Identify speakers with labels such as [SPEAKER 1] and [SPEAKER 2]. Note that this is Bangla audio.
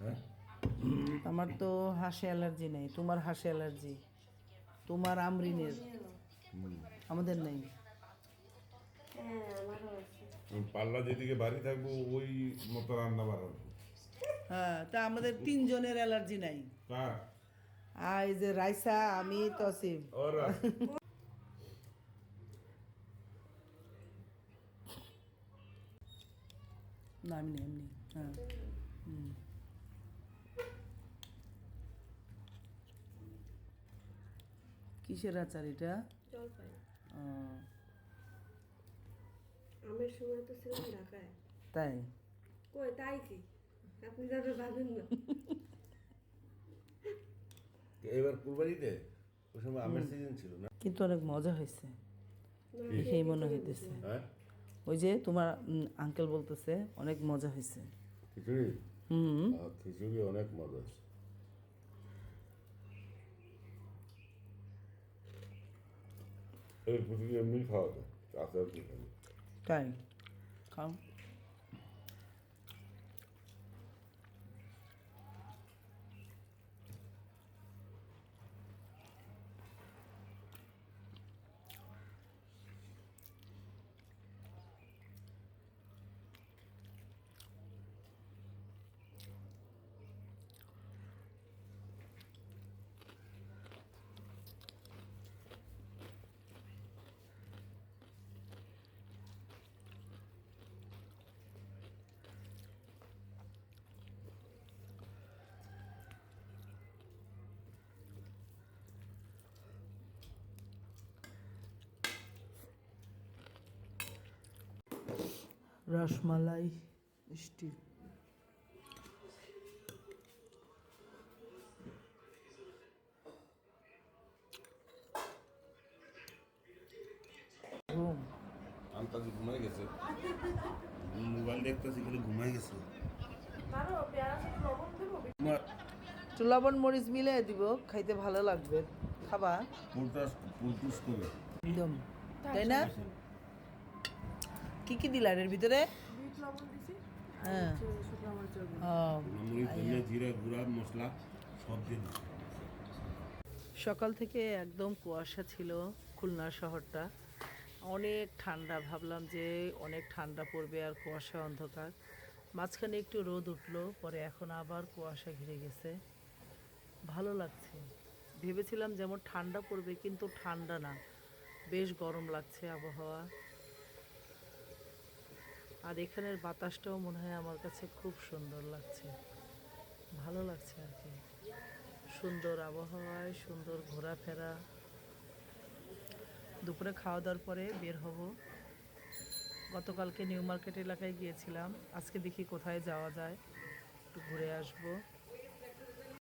[SPEAKER 1] হ্যাঁ
[SPEAKER 2] আমার তো হাসি অ্যালার্জি নেই তোমার হাসি অ্যালার্জি তোমার আমরিনের আমাদের নেই।
[SPEAKER 1] পাল্লা যেদিকে বাড়ি থাকব ওই মতো রান্না বাড়াবো
[SPEAKER 2] হ্যাঁ তা আমাদের তিনজনের অ্যালার্জি নাই। আর এই যে রাইসা আমি তসিম আমি নেই এমনি হ্যাঁ হুম। কিসের আচার এটা?
[SPEAKER 3] জলপাই। আমের সময় তো ছিলাম ঢাকায়
[SPEAKER 2] তাই?
[SPEAKER 3] কই তাই কি? আপনি যাবে ভাবেন না।
[SPEAKER 1] এবার কুরবানিতে ওই সময় আমের সিজন ছিল না?
[SPEAKER 2] কিন্তু অনেক মজা হয়েছে। সেই মনে হইতেছে।
[SPEAKER 1] হ্যাঁ?
[SPEAKER 2] ওই যে তোমার আঙ্কেল বলতেছে অনেক মজা হয়েছে।
[SPEAKER 1] খিচুড়ি?
[SPEAKER 2] হুম।
[SPEAKER 1] খিচুড়ি অনেক মজা হয়েছে। এই খিচুড়ি এমনি খাওয়া যায়
[SPEAKER 2] তাই? খাও। রসমালাই মিষ্টি।
[SPEAKER 1] আন্তাজি ঘুমাই গেছে। মোবাইল দেখতেছি ঘুমাই গেছে।
[SPEAKER 3] লবণ
[SPEAKER 2] মরিচ মিলে দিব খাইতে ভালো লাগবে। খাবা?
[SPEAKER 1] পুলটাস পুলটুস করে
[SPEAKER 2] একদম। তাই না? কি কি দিলা এর ভিতরে?
[SPEAKER 3] বিট লবণ দিছি
[SPEAKER 2] হ্যাঁ।
[SPEAKER 1] জিরা গুঁড়া মশলা সব দিয়ে
[SPEAKER 2] সকাল থেকে একদম কুয়াশা ছিল খুলনা শহরটা। অনেক ঠান্ডা ভাবলাম যে অনেক ঠান্ডা পড়বে আর কুয়াশা অন্ধকার। মাঝখানে একটু রোদ উঠল পরে এখন আবার কুয়াশা ঘিরে গেছে। ভালো লাগছে। ভেবেছিলাম যেমন ঠান্ডা পড়বে কিন্তু ঠান্ডা না। বেশ গরম লাগছে আবহাওয়া। আর এখানের বাতাসটাও মনে হয় আমার কাছে খুব সুন্দর লাগছে। ভালো লাগছে আর কি। সুন্দর আবহাওয়ায়, সুন্দর ঘোরাফেরা। দুপুরে খাওয়া দাওয়ার পরে বের হব। গতকালকে নিউ মার্কেট এলাকায় গিয়েছিলাম। আজকে দেখি কোথায় যাওয়া যায়। একটু ঘুরে আসব।